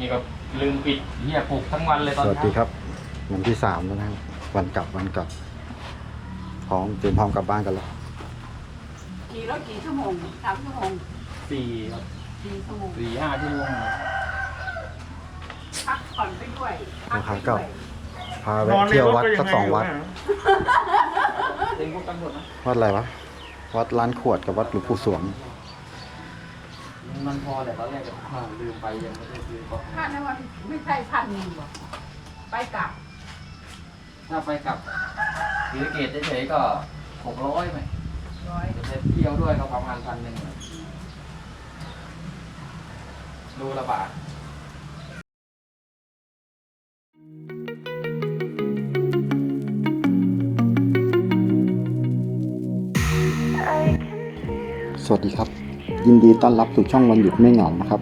นี่ก็ลืมปิดเฮียปลุกทั้งวันเลยตอนสเช้าวัสดีครับ วันที่สามแล้วนะครับวันกลับวันกลับพร้อมเตรียมพร้อมกลับบ้านกันแล้วกี่รถกี่ชั่วโมงสามชั่วโมงสี่ครับสี่ชั่วโมงสี่ห้าชั่วโมงครับพักผ่อนไปด้วยพักไปกลัด้บวยพาแวะเที่ยววัดสักสองวัดเองพวกตำรวจนะวัดอะไรวะ วัดล้านขวดกับวัดหลวงปู่สวง มันพอแต่ตอนแรกก็อ่าลืมไปยังไม่ได้ซื้อก็ค่าในวันไม่ใช่พันหนึ่งหรอกไปกลับ ถ้าไปกลับศรีสะเกตเฉยๆก็หกร้อยไหมร้อยจะเที่ยวด้วยก็ประมาณพันหนึ่งดูละบาทสวัสดีครับ ยินดีต้อนรับสู่ช่องวันหยุดไม่เหงานะครับ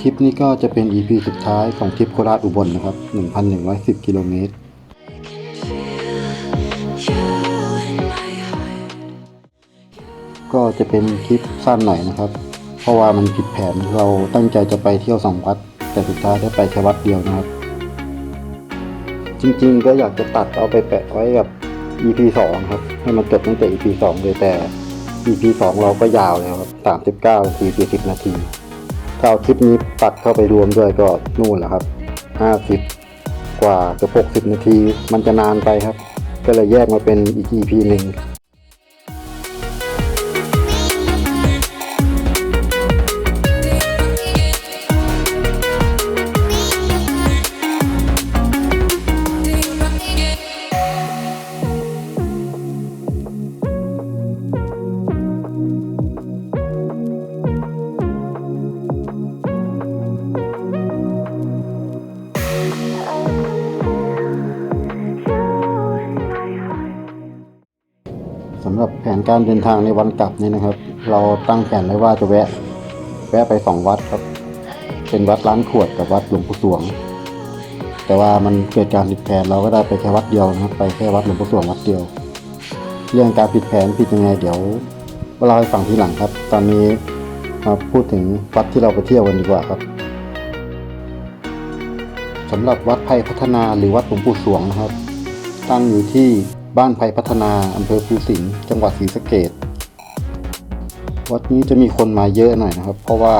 คลิปนี้ก็จะเป็น EP สุดท้ายของทริปโคราชอุบลนะครับ 1,110 กิโลเมตร ก็จะเป็นคลิปสั้นหน่อยนะครับ เพราะว่ามันผิดแผนเราตั้งใจจะไปเที่ยวสองวัด แต่สุดท้ายได้ไปแค่วัดเดียวนะครับ จริงๆก็อยากจะตัดเอาไปแปะไว้กับ EP สองครับ ให้มันจบตั้งแต่ EP สองเลยแต่ EP สองเราก็ยาวแล้วครับสามสิบเก้านาทีสี่สิบนาทีถ้าเอาคลิปนี้ตัดเข้าไปรวมด้วยก็นู่นแหละครับห้าสิบกว่าเกือบหกสิบนาทีมันจะนานไปครับ ก็เลยแยกมาเป็นอีก EP หนึ่ง นการเดินทางในวันกลับนี่นะครับ เราตั้งแผนไว้ว่าจะแวะ แวะไปสองวัดครับ เป็นวัดล้านขวดกับวัดหลวงปู่สวง แต่ว่ามันเกิดการผิดแผนเราก็ได้ไปแค่วัดเดียวนะครับ ไปแค่วัดหลวงปู่สวงวัดเดียว เรื่องการผิดแผนผิดยังไงเดี๋ยวเล่าให้ฟังทีหลังครับ ตอนนี้มาพูดถึงวัดที่เราไปเที่ยวกันดีกว่าครับสำหรับวัดไผ่พัฒนาหรือวัดหลวงปู่สวงนะครับ ตั้งอยู่ที่ บ้านไผ่พัฒนาอำเภอภูสิงห์จังหวัดศรีสะเกษวัดนี้จะมีคนมาเยอะหน่อยนะครับ เพราะว่า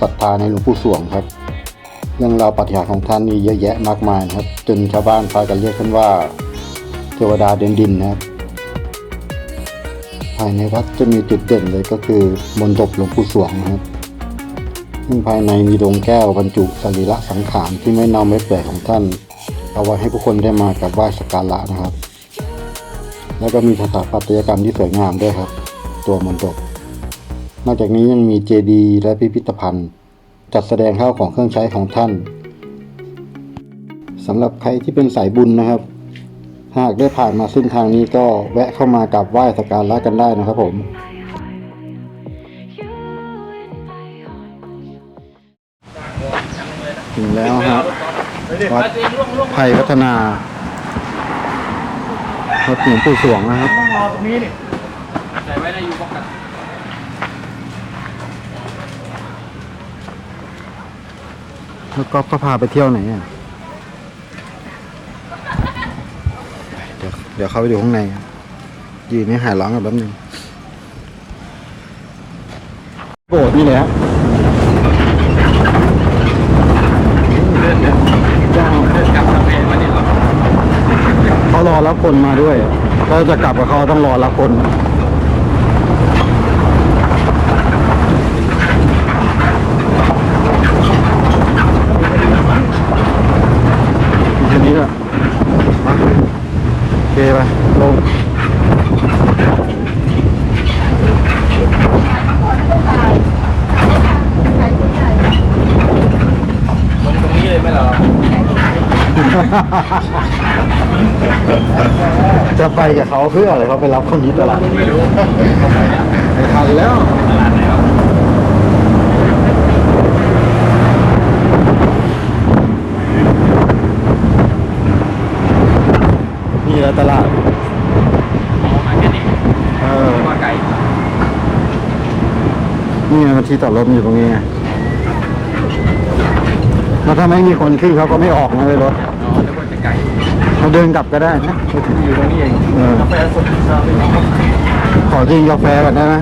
ศรัทธาในหลวงปู่สวงครับเรื่องราวปาฏิหาริย์ของท่านมีเยอะแยะมากมายนะครับ จนชาวบ้านพากันเรียกท่านว่าเทวดาเดินดินนะครับ ภายในวัดจะมีจุดเด่นเลยก็คือมณฑปหลวงปู่สวงนะครับซึ่งภายในมีดวงแก้วบรรจุสรีระสังขารที่ไม่เน่าไม่เปื่อยของท่าน เอาไว้ให้ผู้คนได้มากับไหว้สักการะนะครับ แล้วก็มีสถาปัตยกรรมที่สวยงามด้วยครับ ตัวมณฑปนอกจากนี้ยังมีเจดีย์และพิพิธภัณฑ์ จัดแสดงข้าวของเครื่องใช้ของท่านสำหรับใครที่เป็นสายบุญนะครับ หากได้ผ่านมาเส้นทางนี้ก็แวะเข้ามากราบไหว้สักการะกันได้นะครับผมถึงแล้วครับวัดไผ่พัฒนา วัดหลวงปู่สวงนะครับต้องรอตรงนี้นี่ใส่ไว้ในยูบ็อกกันแล้วก็ก็พาไปเที่ยวไหนอะเดี๋ยวเดี๋ยวเข้าไปดูข้างในครับยืนนี่หายร้อนกับแป๊บนึงโบสถ์นี่เลยฮะ เดินเดินเดินกลับทางเพจมาเนี่ยเหรอ เขาร อรับคนมาด้วยเราจะกลับกับเขาต้องรอรับคนมีแค่นี้แหละมาโอเคไปลงลงตรงนี้เลยไหมเหรอ จะไปกับเขาเพื่ออะไรเขาไปรับคนนี้ตลาดไม่รู้ไม่ทันแล้วตลาดไหนครับนี่แหละตลาดอ๋อมาแค่นี้เออมาไกลนี่ไงมันที่จอดรถมันอยู่ตรงนี้ไงเแล้วถ้าไม่มีคนขึ้นเขาก็ไม่ออกนะเลยรถอ๋อแล้วก็จะไกลเขาเดินกลับก็ได้นะอยู่ตรงนี้เองเออกาแฟสดชาขอกินกาแฟก่อนได้ไหม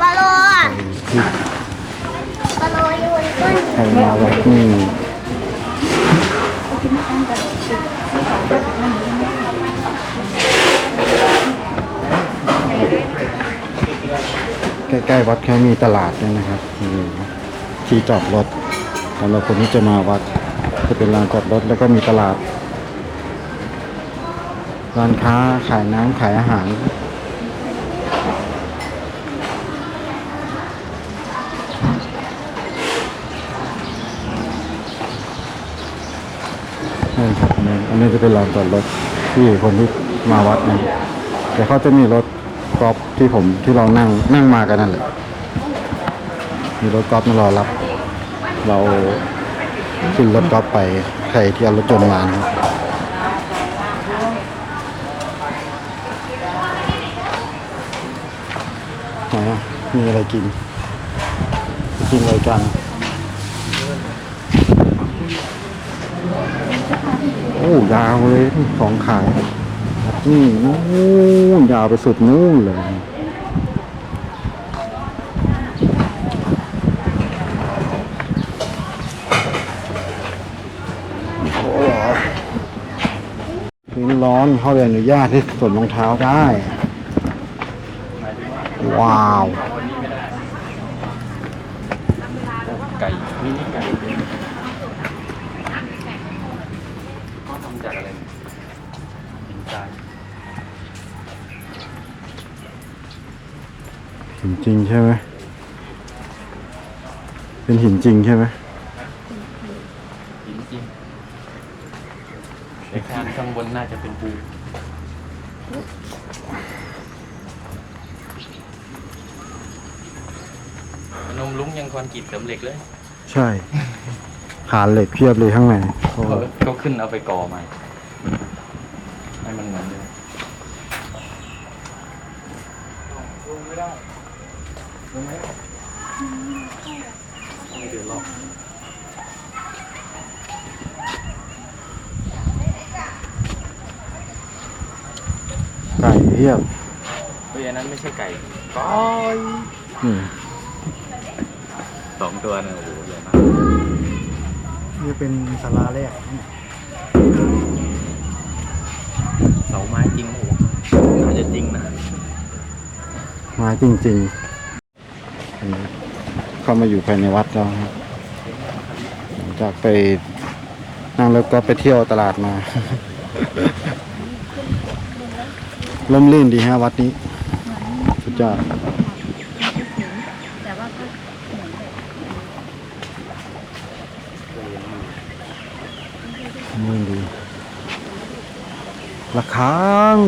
บาโลอะบาโลอยู่บนต้น ใกล้ๆวัดแค่มีตลาดด้วยนะครับที่จอดรถสำหรับคนที่จะมาวัด จะเป็นลานจอดรถแล้วก็มีตลาดร้านค้าขายน้ำขายอาหารนี่ครับอันนี้อันนี้จะเป็นลานจอดรถที่คนที่มาวัดนะแต่เขาจะมีรถ กอล์ฟที่ผมที่เรานั่งนั่งมากันนั่นแหละมีรถกอล์ฟมารอรับ เราขึ้นรถกอล์ฟไปใครที่เอารถจนต์มานะครับไหนอ่มีอะไรกิน กินอะไรกันโอ้ยาวเลยสองขาย นี่นู่นยาวไปสุดนู่นเลยโอ้ถึงร้อนเขาเลยอนุญาตให้สวมรองเท้าได้ ว้าว จริงใช่ไหมเป็นหินจริงใช่ไหมหินจริงไอ้ข้างข้างบนน่าจะเป็นปูพนมลุงยังคอนกรีตเสริมเหล็กเลย ใช่ฐานเหล็กเพียบเลยข้างในโอ้เขาเขาขึ้นเอาไปก่อใหม่ให้มันเหมือนเดิม ไก่เพียบเฮ้ยอันนั้นไม่ใช่ไก่ก้อยอืมสองตัวนะโอ้โหใหญ่มากนี่เป็นศาลาแรกเสาไม้จริงโอ้โหน่าจะจริงนะ มาจริงๆอันนี้ เข้ามาอยู่ภายในวัดแล้วครับหลังจากไปนั่งแล้วก็ไปเที่ยวตลาดมาล่มลื่นดีฮะวัดนี้สุดยอดมือนแบบลื่ดีระฆัง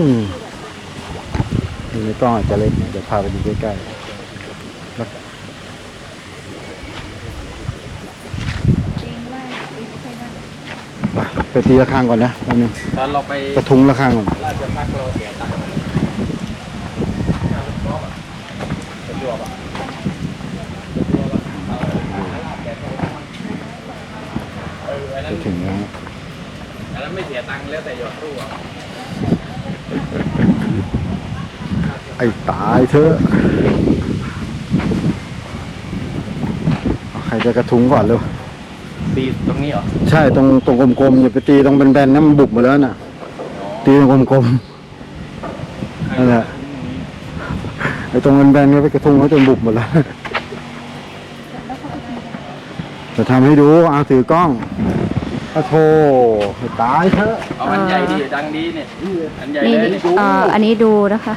นี่ในกล้องอาจจะเล็กหน่อยเดี๋ยวพาไปดูใกล้ๆระ จริงว่าไม่ใช่ว่า ไปไปตีระฆังก่อนนะแป๊บนึงตอนเราไปกระทุ้งระฆังก่อนราชพักเราเสียตังค์ประจวบอะไปถึงแล้วฮะอันนั้นไม่เสียตังค์แล้วแต่หยอดตู้อะไอ้ตายเถอะเอาใครจะกระทุ้งก่อนเร็ว ตีตรงนี้เหรอใช่ตรงตรงกลมๆอย่าไปตีตรงแบนๆนั่นมันบุบหมาแล้วน่ะ ตีตรงกลมๆนั่นแหละไอ้ตรงแบนๆก็ไปกระทุ้งเขาจนบุบหมดแล้วจะทำให้ดูเอาถือกล้องอะโธ่ให้ตายเถอะเอาอันใหญ่ดีดังดีเนี่ยอันใหญ่นี่เลยนี่เอ่ออันนี้ดูนะคะ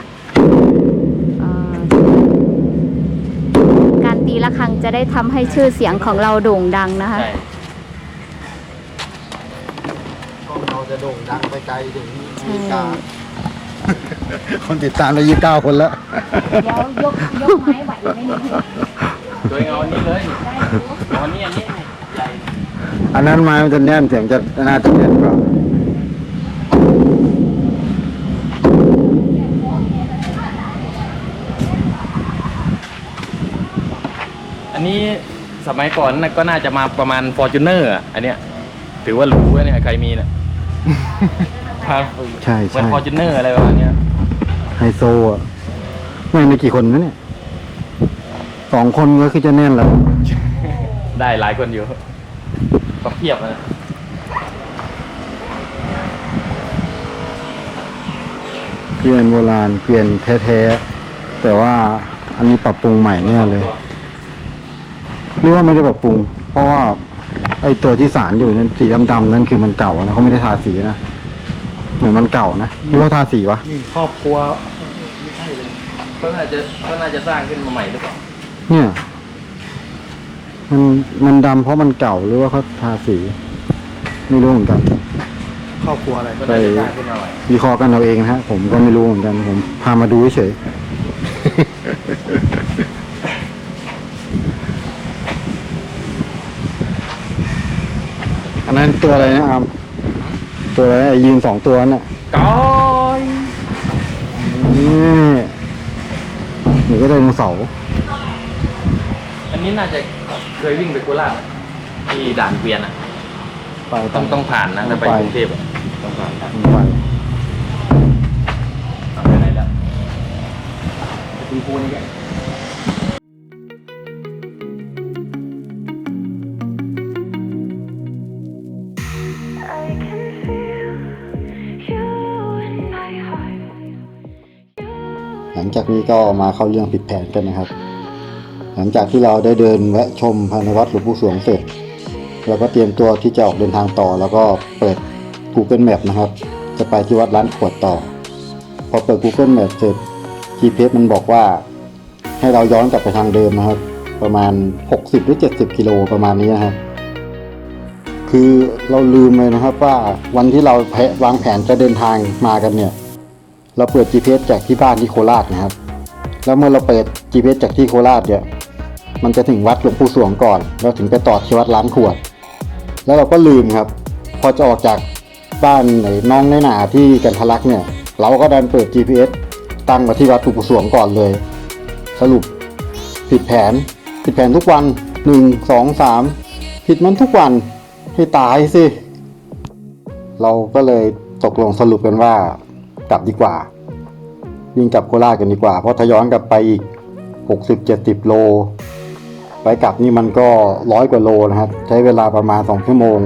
เอ่อกา รตีระฆังจะได้ทำให้ชื่อเสียงของเราโด่งดังนะคะ ใช่กล้องเราจะโด่งดังไปไกลถึงใช่คนติดตามได้ยี่สิบเก้าคนแล้ว เดี๋ยวยกยกไม้ไหวไหมเนี่ยโดยเอาอันนี้เลยเอาอันนี้อันนี้ใหญ่อันนั้นไม้มันจะแน่นเสียงจะน่าจะแน่นกว่า นนี้สมัยก่อนน่ะก็น่าจะมาประมาณ f o r t u n e r อะอันเนี้ย ถือว่าหรู้เนี่ยใครมีเนี่ย ครับใช่เหมือนใช่ f o r t u n e r อะไรประมาณเนี้ยไฮโซอะไม่มีกี่คนนะเนี่ยสองคนก็คือจะแน่นแล้ว ได้หลายคนอยู่ก็เพียบนะเกวียนโบราณเกวียนแท้ๆแต่ว่าอันนี้ปรับปรุงใหม่แน่เลย หรือว่าไม่ได้ปรับปรุง เพราะว่าไอ้ตัวที่สารอยู่นั่นสีดำๆนั่นคือมันเก่านะเขาไม่ได้ทาสีนะเหมือนมันเก่านะหรือว่าทาสีวะครอบครัวก็น่าจะก็น่าจะสร้างขึ้นมาใหม่หรือเปล่าเนี่ย มันมันดำเพราะมันเก่าหรือว่าเขาทาสีไม่รู้เหมือนกันครอบครัวอะไรก็น่าจะสร้างขึ้นมาใหม่วิเคราะห์กันเอาเองนะฮะผมก็ไม่รู้เหมือนกันผมพามาดูเฉย อันนั้นตัวอะไรนะอามตัวอะไรนะไอ้ยืนสองตัวน่ะก้อยนี่หนูก็ไดโนเสาร์อันนี้น่าจะเคยวิ่งไปโคราชที่ด่านเกวียนอะ ไปต้องต้องผ่านนะถ้าไปไปกรุงเทพอะต้องผ่านไปเอาไปไหนแล้วไปคุณครูนี่แก ลังจากนี้ก็มาเข้าเรื่องผิดแผนกันนะครับ หลังจากที่เราได้เดินแวะชมภายในวัดหลวงปู่สวงเสร็จเราก็เตรียมตัวที่จะออกเดินทางต่อ แล้วก็เปิด Google Map นะครับ จะไปที่วัดร้านขวดต่อ พอเปิด Google Map เสร็จ GPS มันบอกว่า ให้เราย้อนกลับไปทางเดิมนะครับ ประมาณ 60 หรือ 70 กิโลประมาณนี้นะครับคือเราลืมเลยนะครับว่าวันที่เราแพะวางแผนจะเดินทางมากันเนี่ย เราเปิด GPS จากที่บ้านที่โคราชนะครับ แล้วเมื่อเราเปิด GPS จากที่โคราชเนี่ยมันจะถึงวัดหลวงปู่สวงก่อน แล้วถึงไปต่อที่วัดล้านขวด แล้วเราก็ลืมครับ พอจะออกจากบ้านไหนน้องในหนาที่กันทะลักเนี่ยเราก็ดันเปิด GPS ตั้งมาที่วัดหลวงปู่สวงก่อนเลย สรุปผิดแผนผิดแผนทุกวันหนึ่งสองสามผิดมันทุกวันให้ตายสิ เราก็เลยตกลงสรุปกันว่า กลับดีกว่า วิ่งกลับโคราชกันดีกว่า เพราะถ้าย้อนกลับไปอีก 60-70 โล ไปกลับนี่มันก็ร้อยกว่าโลนะครับ ใช้เวลาประมาณ 2 ชั่วโมง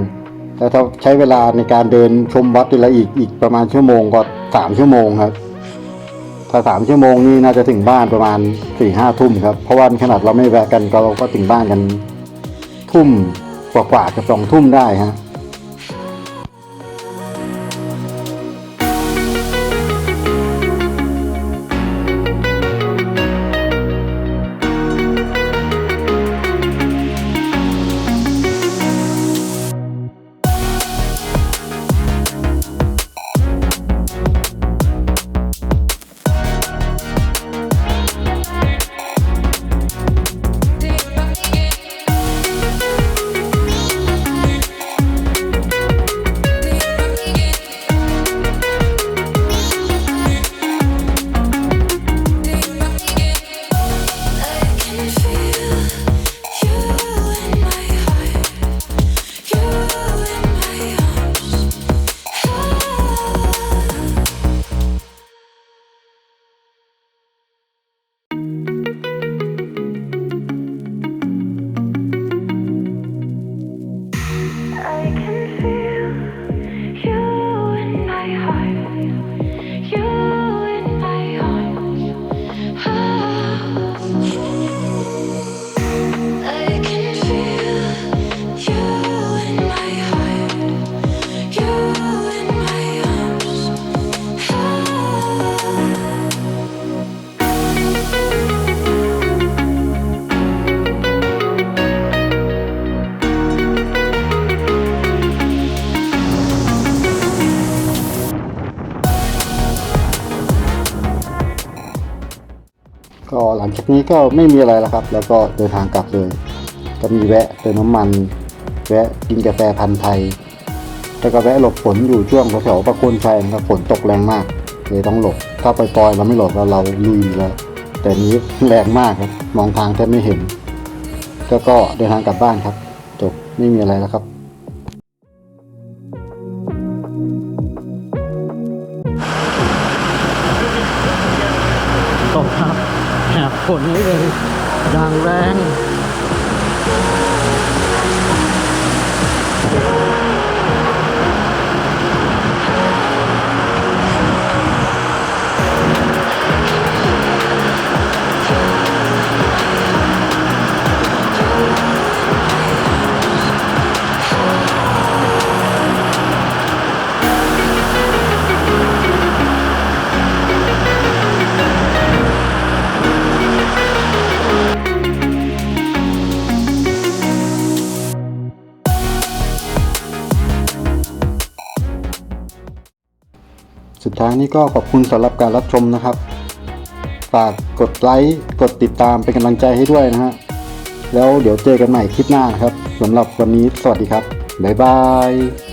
แล้วถ้าใช้เวลาในการเดินชมวัดทีละอีกอีกประมาณชั่วโมงก็ 3 ชั่วโมงครับ ถ้า 3 ชั่วโมงนี่น่าจะถึงบ้านประมาณ4-5ทุ่มครับ เพราะว่าขนาดเราไม่แวะกันก็เราก็ถึงบ้านกันทุ่มกว่าๆกับสองทุ่มได้ฮะ ก็หลังจากนี้ก็ไม่มีอะไรแล้วครับ แล้วก็เดินทางกลับเลย ก็มีแวะเติมน้ำมัน แวะกินกาแฟพันธุ์ไทยแล้วก็แวะหลบฝนอยู่ช่วงแถวๆประโคนชัยนะครับฝนตกแรงมากเลยต้องหลบ ถ้าไปปล่อยเราไม่หลบแล้วเราลุยแล้ว แต่นี้แรงมากครับ มองทางแทบไม่เห็นก็ก็เดินทางกลับบ้านครับ จบไม่มีอะไรแล้วครับตกครับ ฝนนี้เลยดังแรง ท้ายนี้ก็ขอบคุณสำหรับการรับชมนะครับ ฝากกดไลค์กดติดตามเป็นกำลังใจให้ด้วยนะฮะแล้วเดี๋ยวเจอกันใหม่คลิปหน้านะครับสำหรับวันนี้สวัสดีครับบ๊ายบาย